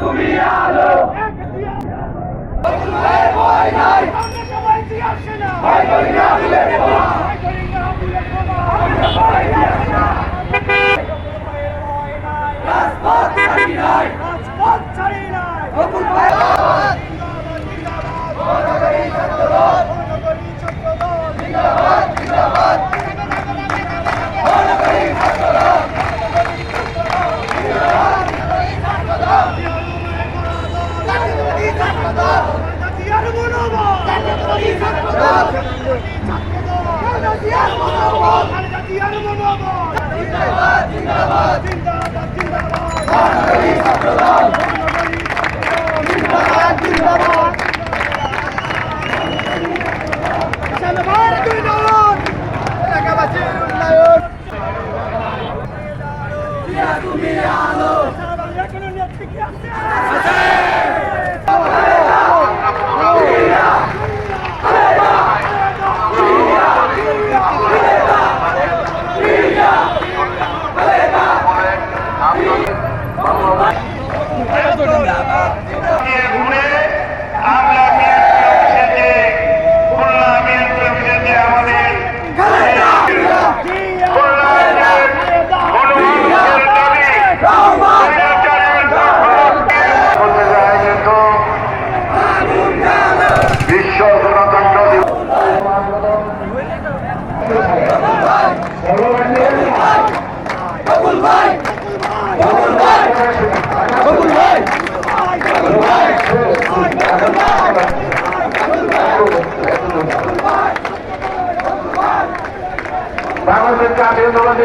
তুমি আলো তুমি আলো তুমি আলো সারা বাংলা কোনো নেত্রী কি আছে আছে Oh! বাংলাদেশ জাতীয় দলের